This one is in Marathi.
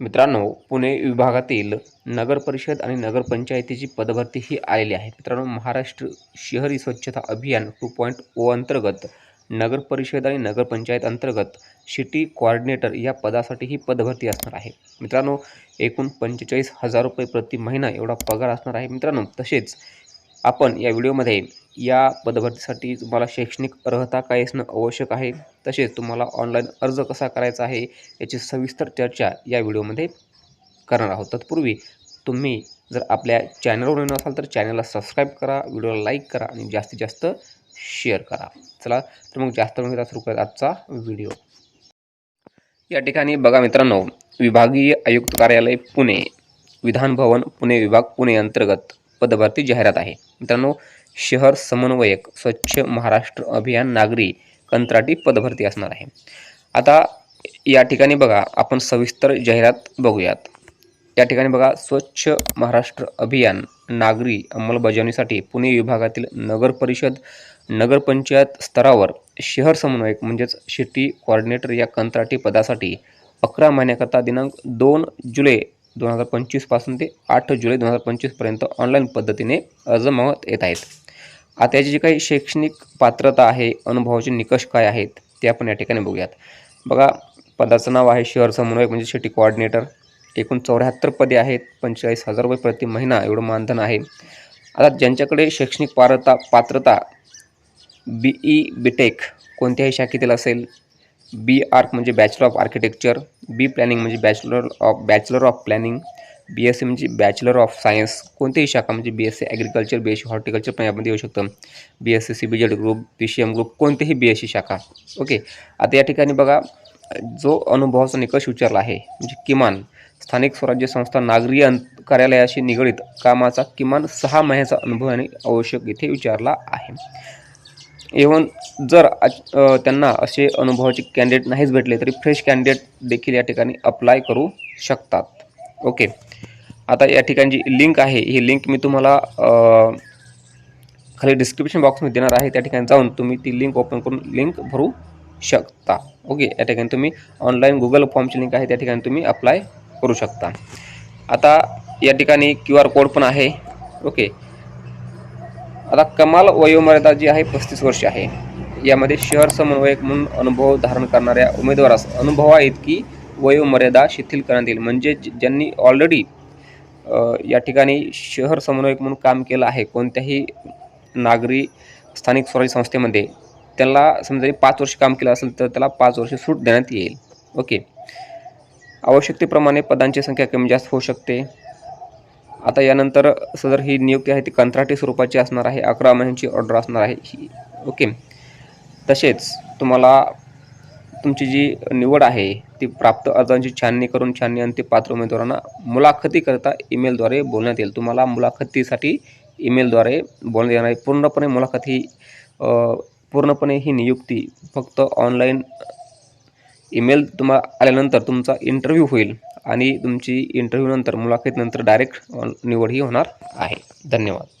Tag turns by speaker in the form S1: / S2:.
S1: मित्रांनो पुणे विभागातील नगरपरिषद आणि नगरपंचायतीची पदभरती ही आलेली आहे. मित्रांनो महाराष्ट्र शहरी स्वच्छता अभियान टू पॉईंट ओ अंतर्गत नगरपरिषद आणि नगरपंचायत अंतर्गत सिटी कोऑर्डिनेटर या पदासाठी ही पदभरती असणार आहे. मित्रांनो एकूण पंचेचाळीस हजार रुपये प्रति महिना एवढा पगार असणार आहे. मित्रांनो तसेच आपण या व्हिडिओमध्ये या पदभरतीसाठी तुम्हाला शैक्षणिक अर्हता काय असणं आवश्यक आहे तसेच तुम्हाला ऑनलाईन अर्ज कसा करायचा आहे याची सविस्तर चर्चा या व्हिडिओमध्ये करणार आहोत. तत्पूर्वी तुम्ही जर आपल्या चॅनलवर नवीन असाल तर चॅनलला सबस्क्राईब करा व्हिडिओला लाईक करा आणि जास्तीत जास्त शेअर करा. चला तर मग जास्त वेळ सुरू करत आजचा व्हिडिओ. या ठिकाणी बघा मित्रांनो विभागीय आयुक्त कार्यालय पुणे विधान भवन पुणे विभाग पुणे अंतर्गत पदभरती जाहिरात आहे. मित्रांनो शहर समन्वयक स्वच्छ महाराष्ट्र अभियान नागरी कंत्राटी पदभरती असणार आहे. आता या ठिकाणी बघा आपण सविस्तर जाहिरात बघूयात. या ठिकाणी बघा स्वच्छ महाराष्ट्र अभियान नागरी अंमलबजावणीसाठी पुणे विभागातील नगर परिषद नगरपंचायत स्तरावर शहर समन्वयक म्हणजेच सिटी कॉर्डिनेटर या कंत्राटी पदासाठी अकरा महिन्याकरता दिनांक दोन जुलै दोन हजार पंचवीसपासून ते आठ जुलै दोन हजार पंचवीसपर्यंत ऑनलाईन पद्धतीने अर्ज मागत येत आहेत. आता याची जी काही शैक्षणिक पात्रता आहे अनुभवाचे निकष काय आहेत ते आपण या ठिकाणी बघूयात. बघा पदाचं नाव आहे शहर समन्वयक म्हणजे सिटी कोऑर्डिनेटर एकूण चौऱ्याहत्तर पदे आहेत पंचेचाळीस हजार रुपये प्रति महिना एवढं मानधन आहे. आता ज्यांच्याकडे शैक्षणिक पात्रता पात्रता बी ई बी टेक कोणत्याही शाखेतील असेल बी आर्क म्हणजे bachelor of architecture B planning म्हणजे bachelor of bachelor of planning B S C म्हणजे बॅचलर ऑफ सायन्स कोणतीही शाखा म्हणजे B S C agriculture B S C horticulture पण यामध्ये येऊ शकतं. B S C C B Z group P C M group कोणतेही बी एस सी शाखा. ओके आता या ठिकाणी बघा जो अनुभवाचा निकष विचारला आहे म्हणजे किमान स्थानिक स्वराज्य संस्था नागरी अं कार्यालयाशी निगडीत कामाचा किमान सहा महिन्याचा अनुभव आणि आवश्यक इथे विचारला आहे. इव्हन जर त्यांना असे अनुभवाचे कॅन्डिडेट नाहीच भेटले तरी फ्रेश कॅन्डिडेट देखील या ठिकाणी अप्लाय करू शकतात. ओके आता या ठिकाणी जी लिंक आहे. ही लिंक मी तुम्हाला खाली डिस्क्रिप्शन बॉक्समध्ये देणार आहे. त्या ठिकाणी जाऊन तुम्ही ती लिंक ओपन करून लिंक भरू शकता. ओके या ठिकाणी तुम्ही ऑनलाईन गुगल फॉर्मची लिंक आहे. त्या ठिकाणी तुम्ही अप्लाय करू शकता. आता या ठिकाणी क्यू आर कोड पण आहे. ओके आता कमाल वयोमर्यादा जी आहे पस्तीस वर्ष आहे. यामध्ये शहर समन्वयक म्हणून अनुभव धारण करणाऱ्या उमेदवारास अनुभवा इतकी वयोमर्यादा शिथिल करण्यात येईल. म्हणजे ज्यांनी ऑलरेडी या ठिकाणी शहर समन्वयक म्हणून काम केलं आहे कोणत्याही नागरी स्थानिक स्वराज्य संस्थेमध्ये त्याला समजा पाच वर्ष काम केलं असेल तर त्याला पाच वर्ष सूट देण्यात येईल. ओके. आवश्यकतेप्रमाणे पदांची संख्या कमी जास्त होऊ शकते. आता यानंतर सदर ही नियुक्ती आहे ती कंत्राटी स्वरूपाची असणार आहे अकरा महिन्यांची ऑर्डर असणार आहे. ही ओके. तसेच तुम्हाला तुमची जी निवड आहे ती प्राप्त अर्जांची छाननी करून छाननी आणि ते पात्र उमेदवारांना मुलाखतीकरता ईमेलद्वारे बोलण्यात येईल. तुम्हाला मुलाखतीसाठी ईमेलद्वारे बोलण्यात येणार आहे. पूर्णपणे मुलाखत ही पूर्णपणे ही नियुक्ती फक्त ऑनलाईन ईमेल तुम्हाला आल्यानंतर तुमचा इंटरव्ह्यू होईल. आणि तुमची इंटरव्ह्यूनंतर मुलाखतीनंतर डायरेक्ट निवड ही होणार आहे. धन्यवाद.